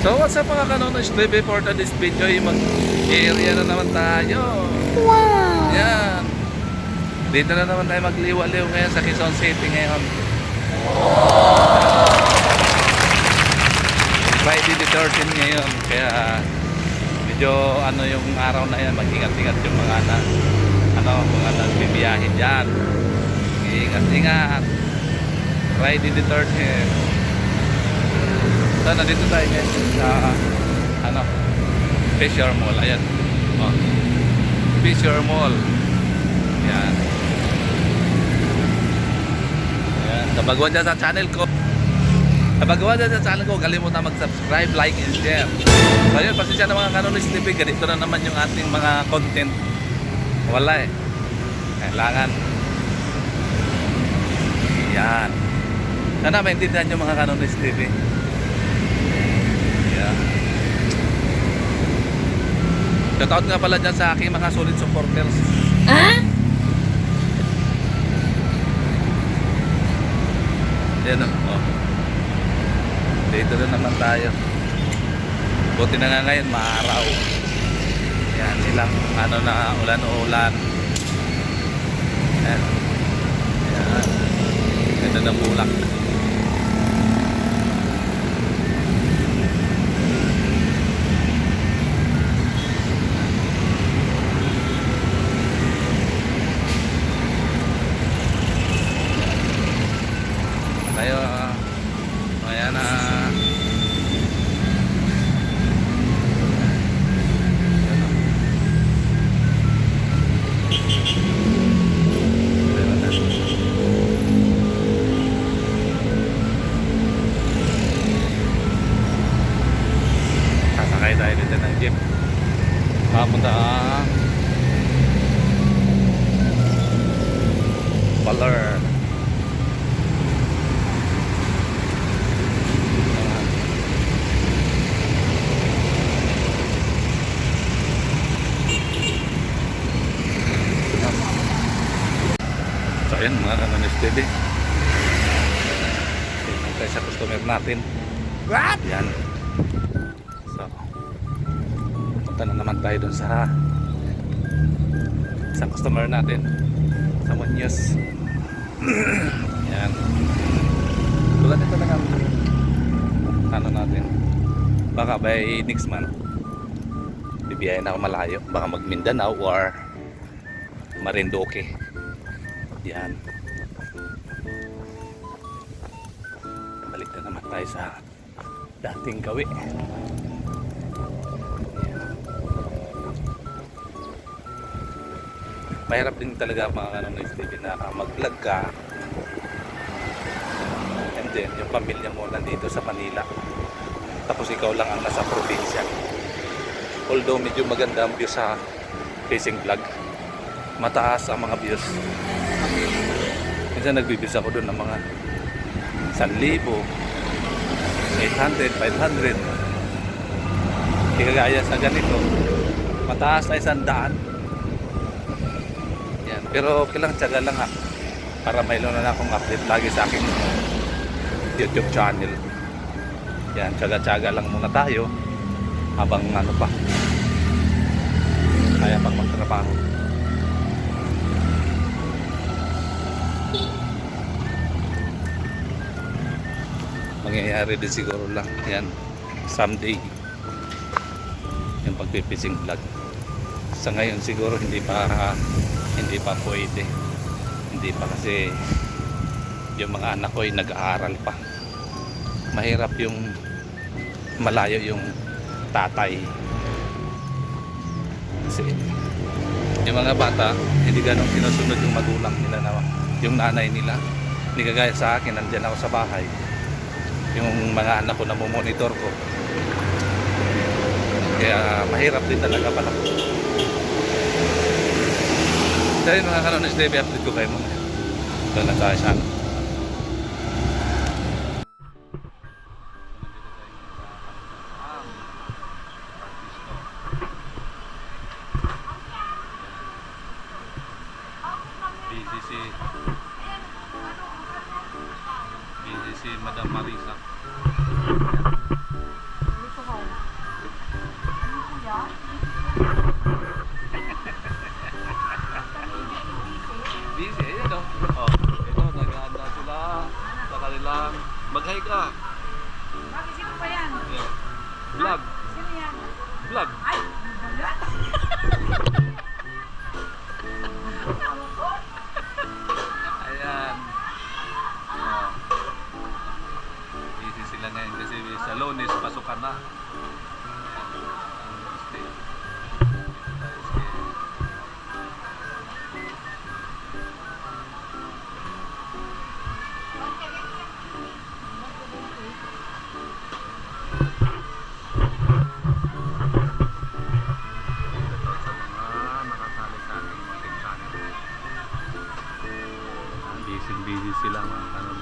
So what's up mga kanonos TV for today's video ay mag-area na naman tayo. Wow! Yan. Dito na naman tayo magliwaliw ngayon sa Quezon City ngayon. Friday the 13 ngayon. Kaya medyo ano yung araw na yan, mag-ingat-ingat yung mga na, ano, mga nagbibiyahe dyan. Ingat-ingat. Friday the 13 So, nandito tayo ngayon sa ano, Fisher Mall. Ayan. Oh. Fisher Mall. Yan. Ayan. Kabagwan dyan sa channel ko. Kabagwan dyan sa channel ko, kalimutan mag-subscribe, like, and share. So yun, pasensya na mga Kanonis TV. Ganito na naman yung ating mga content. Wala eh. Kailangan. Yan. Sana maintindihan yung mga Kanonis TV. Yeah. Shoutout nga pala dyan sa aking mga solid supporters. Ah? Yan. Oh. Dito na naman tayo. Buti na nga ngayon, maaraw. Yan, ilang ano na ulan-ulan. Yan. Yan. Ganda ng bulak. Jeep papunta ang Baler So ayan mga kananis TV. Tingnan tayo sa customer natin. What? Yan. Punta na naman tayo dun sa sa customer natin. Sa Munyos. Yan. Tulad ito lang ang ano natin. Baka by next month bibiyahin ako malayo. Baka mag Mindanao or Marinduque. Yan. Balik na naman tayo sa dating gawi. Mahirap din talaga mga ano ng TV na mag-vlog ka. And then, yung pamilya mo nandito sa Manila. Tapos ikaw lang ang nasa probinsya. Although medyo maganda ang view sa facing vlog mataas ang mga views. Minsan nagbibis ako doon ng mga 1,000, 800, 500. Hindi kagaya sa ganito. Mataas na isang daan. Yan. Pero okay lang, tiyaga lang ha. Para may na akong update lagi sa aking YouTube channel. Yan, tiyaga-tiyaga lang muna tayo habang ano pa kaya pang magtrabaho. mangyayari din siguro lang yan someday yung pagpipising vlog sa ngayon siguro hindi pa hindi pa pwede. Hindi pa kasi yung mga anak ko ay nag-aaral pa. Mahirap yung malayo yung tatay. Kasi yung mga bata hindi ganong sinusunod yung magulang nila na yung nanay nila. Hindi kagaya sa akin nandyan ako sa bahay. Yung mga anak ko na monitor ko. Kaya mahirap din talaga pala dahil mga kanonis TV update ko kayo mga doon na tayo sa ano. Busy si Madam Marisa busy. Ayan o. Oh. ito, naghahanda sila sa kanilang mag-hike ka. Bakit sino pa yan? Yeah. Vlog. Sino yan? Vlog. Ay, vlog. busy busy sila mga kanon.